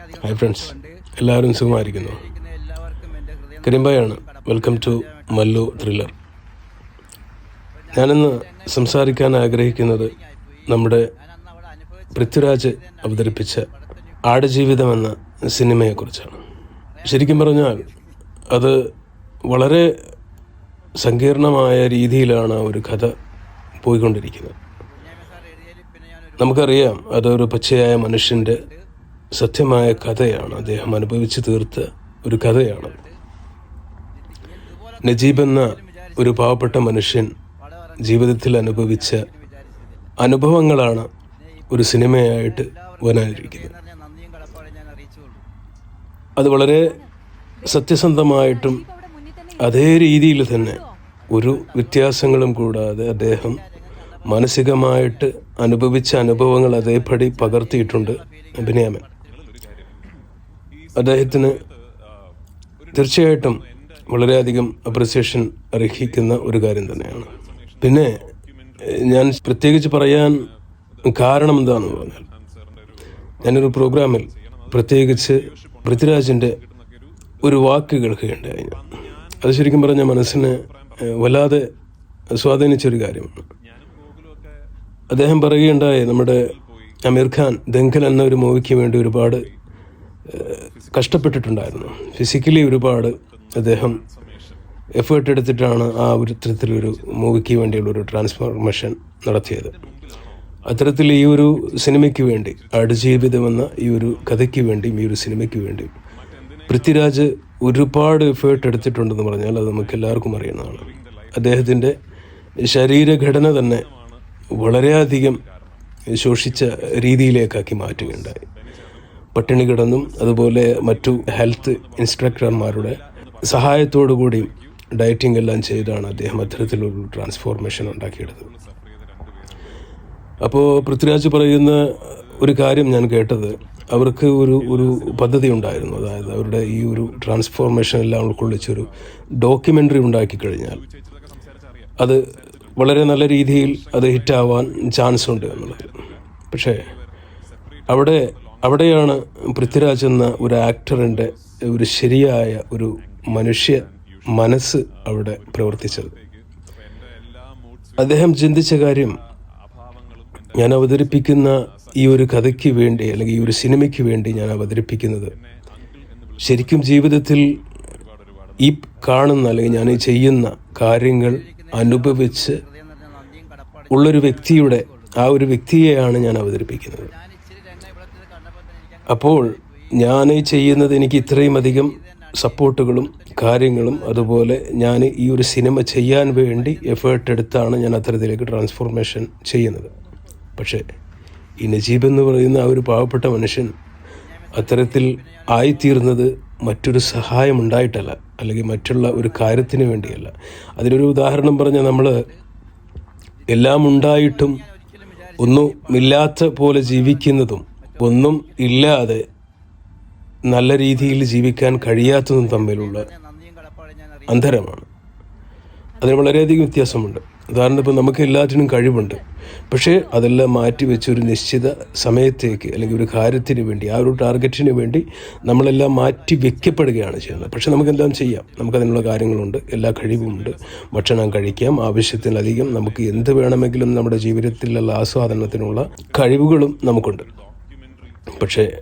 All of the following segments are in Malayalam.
ഹായ് ഫ്രണ്ട്സ് എല്ലാവരും സുഖമായിരിക്കുന്നു. കരിമ്പായാണ്. വെൽക്കം ടു മല്ലു ത്രില്ലർ ഞാനിന്ന് സംസാരിക്കാൻ ആഗ്രഹിക്കുന്നത് നമ്മുടെ പൃഥ്വിരാജ് അവതരിപ്പിച്ച ആടുജീവിതം എന്ന സിനിമയെക്കുറിച്ചാണ്. ശരിക്കും പറഞ്ഞാൽ അത് വളരെ സങ്കീർണമായ രീതിയിലാണ് ഒരു കഥ പോയിക്കൊണ്ടിരിക്കുന്നത്. നമുക്കറിയാം അതൊരു പച്ചയായ മനുഷ്യന്റെ സത്യമായ കഥയാണ് അദ്ദേഹം അനുഭവിച്ചു തീർത്ത ഒരു കഥയാണ്. നജീബ് എന്ന ഒരു പാവപ്പെട്ട മനുഷ്യൻ ജീവിതത്തിൽ അനുഭവിച്ച അനുഭവങ്ങളാണ് ഒരു സിനിമയായിട്ട് വരാനിരിക്കുന്നത്. അത് വളരെ സത്യസന്ധമായിട്ടും അതേ രീതിയിൽ തന്നെ ഒരു വ്യത്യാസങ്ങളും കൂടാതെ അദ്ദേഹം മാനസികമായിട്ട് അനുഭവിച്ച അനുഭവങ്ങൾ അതേപടി പകർത്തിയിട്ടുണ്ട് അഭിനയമൻ. അദ്ദേഹത്തിന് തീർച്ചയായിട്ടും വളരെയധികം അപ്രിസിയേഷൻ അർഹിക്കുന്ന ഒരു കാര്യം തന്നെയാണ്. പിന്നെ ഞാൻ പ്രത്യേകിച്ച് പറയാൻ കാരണം എന്താണെന്ന് പറഞ്ഞാൽ ഞാനൊരു പ്രോഗ്രാമിൽ പ്രത്യേകിച്ച് പൃഥ്വിരാജിന്റെ ഒരു വാക്ക് കേൾക്കുകയുണ്ടായി. അത് ശരിക്കും പറഞ്ഞാൽ മനസ്സിനെ വല്ലാതെ സ്വാധീനിച്ചൊരു കാര്യമാണ്. അദ്ദേഹം പറയുകയുണ്ടായി നമ്മുടെ അമീർ ഖാൻ ദങ്കൽ എന്ന ഒരു മൂവിക്ക് വേണ്ടി ഒരുപാട് കഷ്ടപ്പെട്ടിട്ടുണ്ടായിരുന്നു. ഫിസിക്കലി ഒരുപാട് അദ്ദേഹം എഫേർട്ട് എടുത്തിട്ടാണ് ആ ഒരു തരത്തിലൊരു മൂവിക്ക് വേണ്ടിയുള്ള ഒരു ട്രാൻസ്ഫോർമേഷൻ നടത്തിയത്. അത്തരത്തിൽ ഈ ഒരു സിനിമയ്ക്ക് വേണ്ടി അടുജീവിതം എന്ന ഈ ഒരു കഥയ്ക്ക് വേണ്ടിയും ഈ ഒരു സിനിമയ്ക്ക് വേണ്ടിയും പൃഥ്വിരാജ് ഒരുപാട് എഫേർട്ട് എടുത്തിട്ടുണ്ടെന്ന് പറഞ്ഞാൽ അത് നമുക്ക് എല്ലാവർക്കും അറിയുന്നതാണ്. അദ്ദേഹത്തിന്റെ ശരീരഘടന തന്നെ വളരെയധികം ശോഷിച്ച രീതിയിലേക്കാക്കി മാറ്റുകയുണ്ടായി. പട്ടിണി കിടന്നും അതുപോലെ മറ്റു ഹെൽത്ത് ഇൻസ്ട്രക്ടർമാരുടെ സഹായത്തോടു കൂടി ഡയറ്റിംഗ് എല്ലാം ചെയ്താണ് അദ്ദേഹം അത്തരത്തിലൊരു ട്രാൻസ്ഫോർമേഷൻ ഉണ്ടാക്കിയെടുത്തത്. അപ്പോൾ പൃഥ്വിരാജ് പറയുന്ന ഒരു കാര്യം ഞാൻ കേട്ടത്. അവർക്ക് ഒരു ഒരു പദ്ധതി ഉണ്ടായിരുന്നു. അതായത് അവരുടെ ഈ ഒരു ട്രാൻസ്ഫോർമേഷൻ എല്ലാം ഉൾക്കൊള്ളിച്ചൊരു ഡോക്യുമെന്ററി ഉണ്ടാക്കി കഴിഞ്ഞാൽ അത് വളരെ നല്ല രീതിയിൽ അത് ഹിറ്റാവാൻ ചാൻസ് ഉണ്ട് എന്നുള്ളത്. പക്ഷേ അവിടെ അവിടെയാണ് പൃഥ്വിരാജ് എന്ന ഒരു ആക്ടറിന്റെ ഒരു ശരിയായ ഒരു മനുഷ്യ മനസ്സ് അവിടെ പ്രവർത്തിച്ചത്. അദ്ദേഹം ചിന്തിച്ച കാര്യം ഞാൻ അവതരിപ്പിക്കുന്ന ഈ ഒരു കഥയ്ക്ക് വേണ്ടി അല്ലെങ്കിൽ ഈ ഒരു സിനിമയ്ക്ക് വേണ്ടി ഞാൻ അവതരിപ്പിക്കുന്നത് ശരിക്കും ജീവിതത്തിൽ ഈ കാണുന്ന അല്ലെങ്കിൽ ഞാൻ ചെയ്യുന്ന കാര്യങ്ങൾ അനുഭവിച്ച് ഉള്ളൊരു വ്യക്തിയുടെ ആ ഒരു വ്യക്തിയെയാണ് ഞാൻ അവതരിപ്പിക്കുന്നത്. അപ്പോൾ ഞാൻ ചെയ്യുന്നത് എനിക്ക് ഇത്രയും അധികം സപ്പോർട്ടുകളും കാര്യങ്ങളും അതുപോലെ ഞാൻ ഈ ഒരു സിനിമ ചെയ്യാൻ വേണ്ടി എഫേർട്ട് എടുത്താണ് ഞാൻ അത്തരത്തിലേക്ക് ട്രാൻസ്ഫോർമേഷൻ ചെയ്യുന്നത്. പക്ഷേ ഈ നജീബ് എന്ന് പറയുന്ന ആ ഒരു പാവപ്പെട്ട മനുഷ്യൻ അത്തരത്തിൽ ആയിത്തീർന്നത് മറ്റൊരു സഹായം ഉണ്ടായിട്ടല്ല. അല്ലെങ്കിൽ മറ്റുള്ള ഒരു കാര്യത്തിന് വേണ്ടിയല്ല. അതിനൊരു ഉദാഹരണം പറഞ്ഞാൽ നമ്മൾ എല്ലാം ഉണ്ടായിട്ടും ഒന്നുമില്ലാത്ത പോലെ ജീവിക്കുന്നതും ഒന്നും ഇല്ലാതെ നല്ല രീതിയിൽ ജീവിക്കാൻ കഴിയാത്തതും തമ്മിലുള്ള അന്തരമാണ് അതിന് വളരെയധികം വ്യത്യാസമുണ്ട്. ഉദാഹരണം ഇപ്പോൾ നമുക്ക് എല്ലാറ്റിനും കഴിവുണ്ട്. പക്ഷേ അതെല്ലാം മാറ്റി വെച്ച് ഒരു നിശ്ചിത സമയത്തേക്ക് അല്ലെങ്കിൽ ഒരു കാര്യത്തിന് വേണ്ടി ആ ഒരു ടാർഗറ്റിന് വേണ്ടി നമ്മളെല്ലാം മാറ്റി വെക്കപ്പെടുകയാണ് ചെയ്യുന്നത്. പക്ഷേ നമുക്കെല്ലാം ചെയ്യാം. നമുക്കതിനുള്ള കാര്യങ്ങളുണ്ട്. എല്ലാ കഴിവുമുണ്ട്. ഭക്ഷണം കഴിക്കാം. ആവശ്യത്തിലധികം നമുക്ക് എന്ത് വേണമെങ്കിലും നമ്മുടെ ജീവിതത്തിലുള്ള ആസ്വാദനത്തിനുള്ള കഴിവുകളും നമുക്കുണ്ട്. പക്ഷേ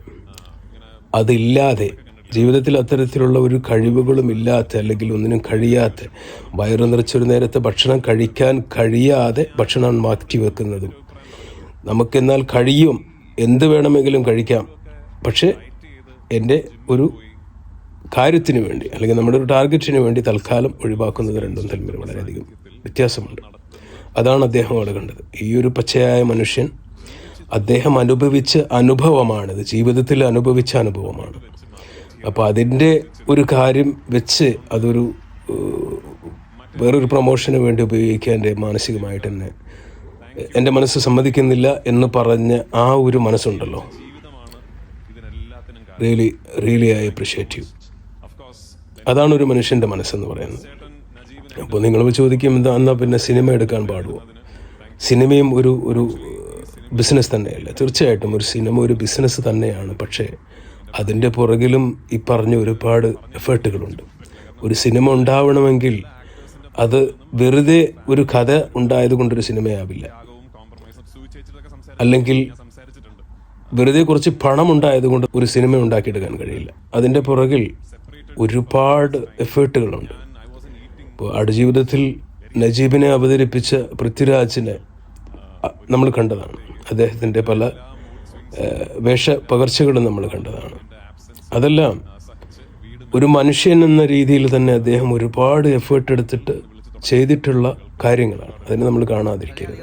അതില്ലാതെ ജീവിതത്തിൽ അത്തരത്തിലുള്ള ഒരു കഴിവുകളും ഇല്ലാത്ത അല്ലെങ്കിൽ ഒന്നിനും കഴിയാത്ത വയറു നിറച്ചൊരു നേരത്തെ ഭക്ഷണം കഴിക്കാൻ കഴിയാതെ ഭക്ഷണം മാറ്റി വെക്കുന്നതും. നമുക്കെന്നാൽ കഴിയും. എന്ത് വേണമെങ്കിലും കഴിക്കാം. പക്ഷേ എന്റെ ഒരു കാര്യത്തിന് വേണ്ടി അല്ലെങ്കിൽ നമ്മുടെ ഒരു ടാർഗറ്റിന് വേണ്ടി തൽക്കാലം ഒഴിവാക്കുന്നത് രണ്ടും തമ്മിൽ വളരെയധികം വ്യത്യാസമുണ്ട്. അതാണ് അദ്ദേഹം അവിടെ കണ്ടത്. ഈ ഒരു പച്ചയായ മനുഷ്യൻ അദ്ദേഹം അനുഭവിച്ച അനുഭവമാണിത് ജീവിതത്തിൽ അനുഭവിച്ച അനുഭവമാണ്. അപ്പോൾ അതിന്റെ ഒരു കാര്യം വെച്ച് അതൊരു വേറൊരു പ്രൊമോഷന് വേണ്ടി ഉപയോഗിക്കാൻ എന്റെ മാനസികമായിട്ട് തന്നെ എന്റെ മനസ്സ് സമ്മതിക്കുന്നില്ല എന്ന് പറഞ്ഞ ആ ഒരു മനസ്സുണ്ടല്ലോ. Really really I appreciate you അതാണ് ഒരു മനുഷ്യന്റെ മനസ്സെന്ന് പറയുന്നത്. അപ്പോൾ നിങ്ങൾ ചോദിക്കും എന്താ എന്നാൽ പിന്നെ സിനിമ എടുക്കാൻ പാടുമോ സിനിമയും ഒരു ഒരു ബിസിനസ് തന്നെയല്ല. തീർച്ചയായിട്ടും ഒരു സിനിമ ഒരു ബിസിനസ് തന്നെയാണ്. പക്ഷേ അതിന്റെ പുറകിലും ഈ പറഞ്ഞ ഒരുപാട് എഫേർട്ടുകളുണ്ട്. ഒരു സിനിമ ഉണ്ടാവണമെങ്കിൽ അത് വെറുതെ ഒരു കഥ ഉണ്ടായത് കൊണ്ടൊരു സിനിമയാവില്ല. അല്ലെങ്കിൽ വെറുതെ കുറച്ച് പണം ഉണ്ടായതുകൊണ്ട് ഒരു സിനിമ ഉണ്ടാക്കിയെടുക്കാൻ കഴിയില്ല. അതിന്റെ പുറകിൽ ഒരുപാട് എഫേർട്ടുകളുണ്ട്. ഇപ്പോൾ അടുജീവിതത്തിൽ നജീബിനെ അവതരിപ്പിച്ച പൃഥ്വിരാജിനെ നമ്മൾ കണ്ടതാണ്. അദ്ദേഹത്തിന്റെ പല വേഷ വേഷപകർച്ചകളും നമ്മൾ കണ്ടതാണ്. അതെല്ലാം ഒരു മനുഷ്യൻ എന്ന രീതിയിൽ തന്നെ അദ്ദേഹം ഒരുപാട് എഫേർട്ട് എടുത്തിട്ട് ചെയ്തിട്ടുള്ള കാര്യങ്ങളാണ്. അതിനെ നമ്മൾ കാണാതിരിക്കരുത്.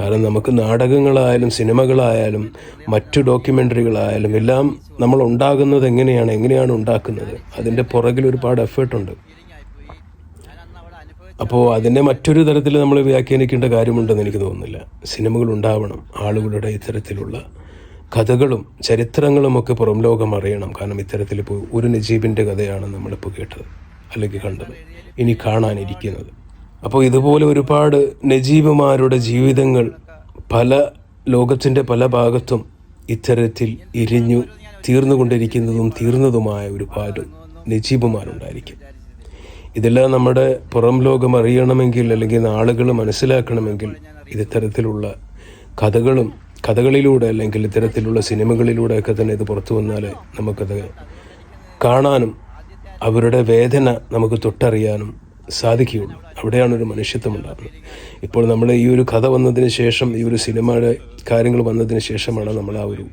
കാരണം നമുക്ക് നാടകങ്ങളായാലും സിനിമകളായാലും മറ്റു ഡോക്യുമെന്ററികളായാലും എല്ലാം നമ്മൾ ഉണ്ടാകുന്നത് എങ്ങനെയാണ് എങ്ങനെയാണ് ഉണ്ടാക്കുന്നത് അതിന്റെ പുറകിൽ ഒരുപാട് എഫേർട്ടുണ്ട് അപ്പോൾ അതിനെ മറ്റൊരു തരത്തിൽ നമ്മൾ വ്യാഖ്യാനിക്കേണ്ട കാര്യമുണ്ടെന്ന് എനിക്ക് തോന്നുന്നില്ല. സിനിമകൾ ഉണ്ടാവണം ആളുകളുടെ ഇത്തരത്തിലുള്ള കഥകളും ചരിത്രങ്ങളും ഒക്കെ പുറം ലോകം അറിയണം. കാരണം ഇത്തരത്തിൽ ഇപ്പോൾ ഒരു നജീബിന്റെ കഥയാണ് നമ്മളിപ്പോൾ കേട്ടത് അല്ലെങ്കിൽ കണ്ടത് ഇനി കാണാനിരിക്കുന്നത്. അപ്പോൾ ഇതുപോലെ ഒരുപാട് നജീബുമാരുടെ ജീവിതങ്ങൾ പല ലോകത്തിന്റെ പല ഭാഗത്തും ഇത്തരത്തിൽ ഇരിഞ്ഞു തീർന്നുകൊണ്ടിരിക്കുന്നതും തീർന്നതുമായ ഒരുപാട് നജീബുമാരുണ്ടായിരിക്കും. ഇതെല്ലാം നമ്മുടെ പുറം ലോകം അറിയണമെങ്കിൽ അല്ലെങ്കിൽ ആളുകൾ മനസ്സിലാക്കണമെങ്കിൽ ഇത് ഇത്തരത്തിലുള്ള കഥകളും കഥകളിലൂടെ അല്ലെങ്കിൽ ഇത്തരത്തിലുള്ള സിനിമകളിലൂടെയൊക്കെ തന്നെ ഇത് പുറത്തു വന്നാൽ നമുക്കത് കാണാനും അവരുടെ വേദന നമുക്ക് തൊട്ടറിയാനും സാധിക്കുകയുള്ളൂ. അവിടെയാണ് ഒരു മനുഷ്യത്വം ഉണ്ടാകുന്നത്. ഇപ്പോൾ നമ്മൾ ഈ ഒരു കഥ വന്നതിന് ശേഷം ഈ ഒരു സിനിമയുടെ കാര്യങ്ങൾ വന്നതിന് ശേഷമാണ് നമ്മൾ ആ ഒരു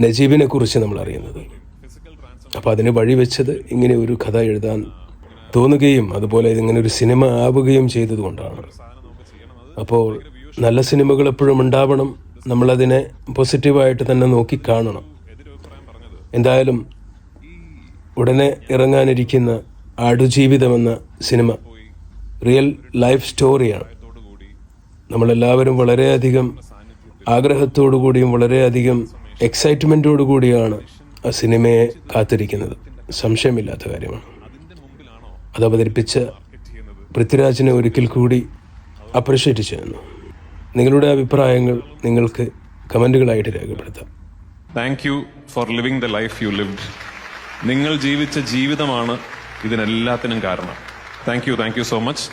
നജീബിനെ കുറിച്ച് നമ്മൾ അറിയുന്നത്. അപ്പോൾ അതിന് വഴിവെച്ചത് ഇങ്ങനെ ഒരു കഥ എഴുതാൻ തോന്നുകയും അതുപോലെ ഇതിങ്ങനെ ഒരു സിനിമ ആവുകയും ചെയ്തതുകൊണ്ടാണ് അപ്പോൾ നല്ല സിനിമകൾ എപ്പോഴും ഉണ്ടാവണം. നമ്മളതിനെ പോസിറ്റീവായിട്ട് തന്നെ നോക്കി കാണണം. എന്തായാലും ഉടനെ ഇറങ്ങാനിരിക്കുന്ന ആടുജീവിതം എന്ന സിനിമ റിയൽ ലൈഫ് സ്റ്റോറിയാണ്. നമ്മളെല്ലാവരും വളരെയധികം ആഗ്രഹത്തോടു കൂടിയും വളരെയധികം എക്സൈറ്റ്മെന്റോടു കൂടിയാണ് ആ സിനിമയെ കാത്തിരിക്കുന്നത്. സംശയമില്ലാത്ത കാര്യമാണ്. അത് അവതരിപ്പിച്ച പൃഥ്വിരാജിനെ ഒരിക്കൽ കൂടി അപ്രിഷ്യേറ്റ് ചെയ്യുന്നു. നിങ്ങളുടെ അഭിപ്രായങ്ങൾ നിങ്ങൾക്ക് കമന്റുകളായിട്ട് രേഖപ്പെടുത്താം. Thank you for living the life you lived നിങ്ങൾ ജീവിച്ച ജീവിതമാണ് ഇതിനെല്ലാത്തിനും കാരണം. Thank you thank you so much